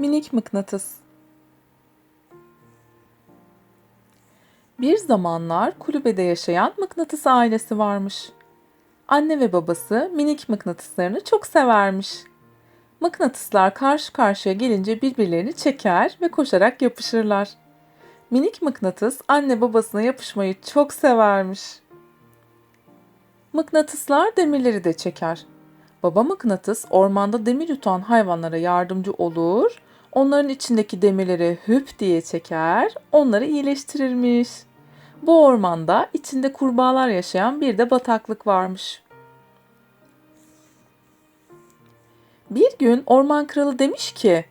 Minik mıknatıs. Bir zamanlar kulübede yaşayan mıknatıs ailesi varmış. Anne ve babası minik mıknatıslarını çok severmiş. Mıknatıslar karşı karşıya gelince birbirlerini çeker ve koşarak yapışırlar. Minik mıknatıs anne babasına yapışmayı çok severmiş. Mıknatıslar demirleri de çeker. Baba mıknatıs ormanda demir yutan hayvanlara yardımcı olur, onların içindeki demirleri hüp diye çeker, onları iyileştirirmiş. Bu ormanda içinde kurbağalar yaşayan bir de bataklık varmış. Bir gün orman kralı demiş ki,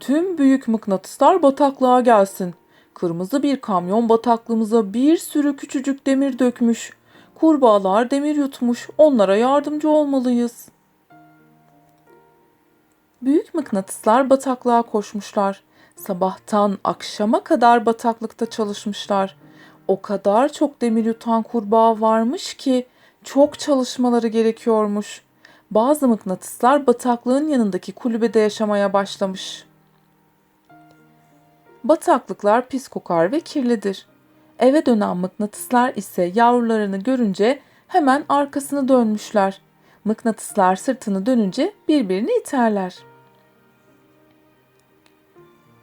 tüm büyük mıknatıslar bataklığa gelsin. Kırmızı bir kamyon bataklığımıza bir sürü küçücük demir dökmüş. Kurbağalar demir yutmuş, onlara yardımcı olmalıyız. Büyük mıknatıslar bataklığa koşmuşlar. Sabahtan akşama kadar bataklıkta çalışmışlar. O kadar çok demir yutan kurbağa varmış ki çok çalışmaları gerekiyormuş. Bazı mıknatıslar bataklığın yanındaki kulübede yaşamaya başlamış. Bataklıklar pis kokar ve kirlidir. Eve dönen mıknatıslar ise yavrularını görünce hemen arkasını dönmüşler. Mıknatıslar sırtını dönünce birbirini iterler.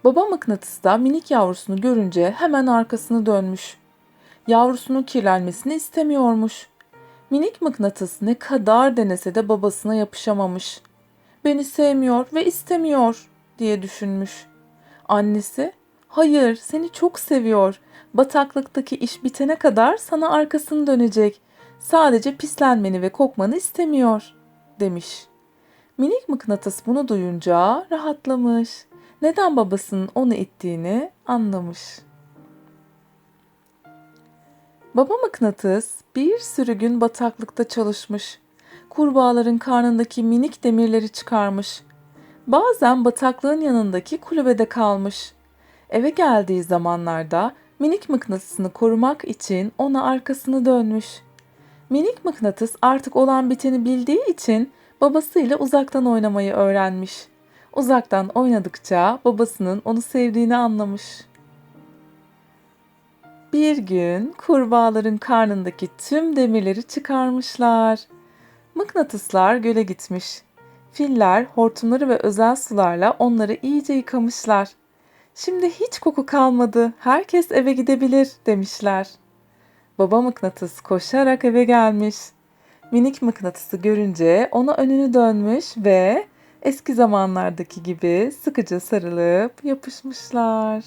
Baba mıknatıs da minik yavrusunu görünce hemen arkasını dönmüş. Yavrusunun kirlenmesini istemiyormuş. Minik mıknatıs ne kadar denese de babasına yapışamamış. Beni sevmiyor ve istemiyor diye düşünmüş. Annesi, hayır seni çok seviyor. Bataklıktaki iş bitene kadar sana arkasını dönecek. Sadece pislenmeni ve kokmanı istemiyor demiş. Minik mıknatıs bunu duyunca rahatlamış. Neden babasının onu ittiğini anlamış. Baba mıknatıs bir sürü gün bataklıkta çalışmış. Kurbağaların karnındaki minik demirleri çıkarmış. Bazen bataklığın yanındaki kulübede kalmış. Eve geldiği zamanlarda minik mıknatısını korumak için ona arkasını dönmüş. Minik mıknatıs artık olan biteni bildiği için babasıyla uzaktan oynamayı öğrenmiş. Uzaktan oynadıkça babasının onu sevdiğini anlamış. Bir gün kurbağaların karnındaki tüm demirleri çıkarmışlar. Mıknatıslar göle gitmiş. Filler hortumları ve özel sularla onları iyice yıkamışlar. Şimdi hiç koku kalmadı. Herkes eve gidebilir demişler. Baba mıknatıs koşarak eve gelmiş. Minik mıknatısı görünce ona önünü dönmüş ve eski zamanlardaki gibi sıkıca sarılıp yapışmışlar.